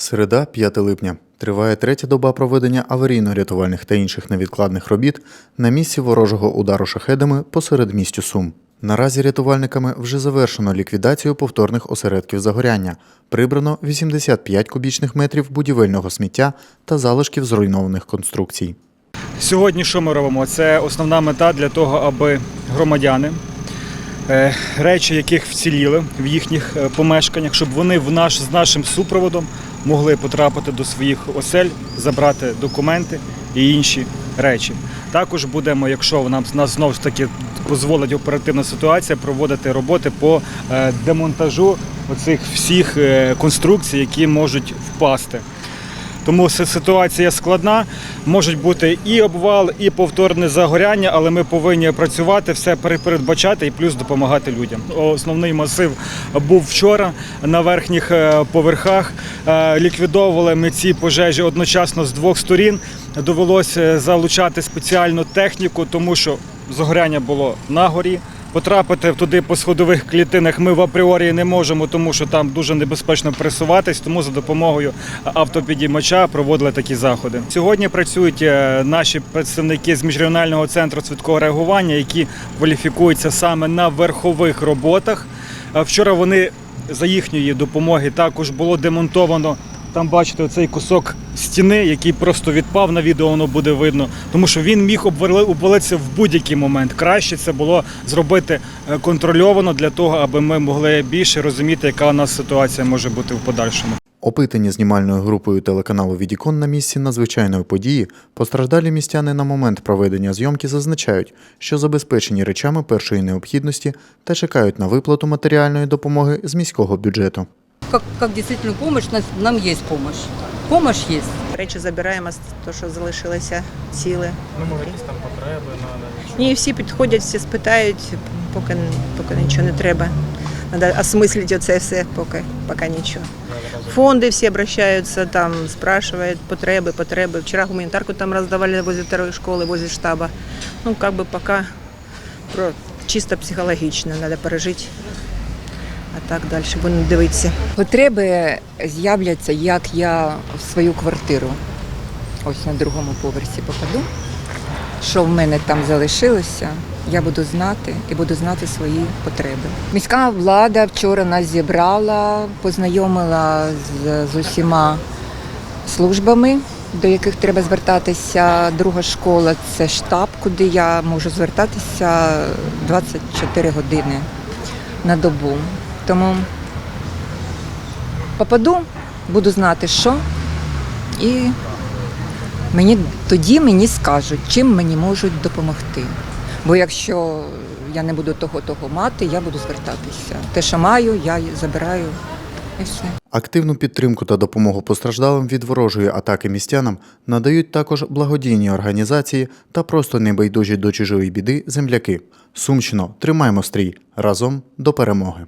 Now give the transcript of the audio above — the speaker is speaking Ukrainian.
Середа, 5 липня. Триває третя доба проведення аварійно-рятувальних та інших невідкладних робіт на місці ворожого удару шахедами посеред містю Сум. Наразі рятувальниками вже завершено ліквідацію повторних осередків загоряння. Прибрано 85 кубічних метрів будівельного сміття та залишків зруйнованих конструкцій. Сьогодні що ми робимо? Це основна мета для того, аби громадяни, е, речі, яких вціліли в їхніх е, помешканнях, щоб вони в наш, з нашим супроводом могли потрапити до своїх осель, забрати документи і інші речі. Також будемо, якщо нам нас знову ж таки дозволить оперативна ситуація, проводити роботи по е, демонтажу оцих всіх е, конструкцій, які можуть впасти. Тому си- ситуація складна. Можуть бути і обвал, і повторне загоряння, але ми повинні працювати, все пере- передбачати і плюс допомагати людям. Основний масив був вчора на верхніх е, поверхах. Е, Ліквідовували ми ці пожежі одночасно з двох сторін. Довелося залучати спеціальну техніку, тому що загоряння було на горі. Потрапити туди по сходових клітинах ми в апріорі не можемо, тому що там дуже небезпечно пересуватись. Тому за допомогою автопідіймача проводили такі заходи. Сьогодні працюють е, наші представники з міжрегіонального центру швидкого реагування, які кваліфікуються саме на верхових роботах. Е, Вчора вони за їхньої допомоги також було демонтовано. Там бачите оцей кусок стіни, який просто відпав на відео, воно буде видно, тому що він міг обвали- обвалитися в будь-який момент. Краще це було зробити е, контрольовано для того, аби ми могли більше розуміти, яка у нас ситуація може бути в подальшому. Опитані знімальною групою телеканалу Відікон на місці надзвичайної події, постраждалі містяни на момент проведення зйомки зазначають, що забезпечені речами першої необхідності та чекають на виплату матеріальної допомоги з міського бюджету. Как, как действительно помощь, нас- нам есть помощь. Помощь есть. Речі забираємо, то, що залишилося ціле. Ну, якісь там потреби, треба. Ні, всі підходять, всі спитають, поки, поки нічого не треба. Треба осмислити оце все, поки, поки нічого. Фонди всі обращаються, там спрашивают потреби, потреби. Вчора гуманітарку там роздавали возле второї школи, возле штаба. Ну, как бы поки про, чисто психологічно треба пережити. А так далі будемо дивитися. Потреби з'являться, як я в свою квартиру, ось на другому поверсі попаду. Що в мене там залишилося, я буду знати і буду знати свої потреби. Міська влада вчора нас зібрала, познайомила з, з усіма службами, до яких треба звертатися. Друга школа це штаб, куди я можу звертатися 24 години на добу. Тому попаду, буду знати, що, і мені, тоді мені скажуть, чим мені можуть допомогти. Бо якщо я не буду того того мати, я буду звертатися. Те, що маю, я забираю і все. Активну підтримку та допомогу постраждалим від ворожої атаки містянам надають також благодійні організації та просто небайдужі до чужої біди земляки. Сумщино, тримаймо стрій разом до перемоги.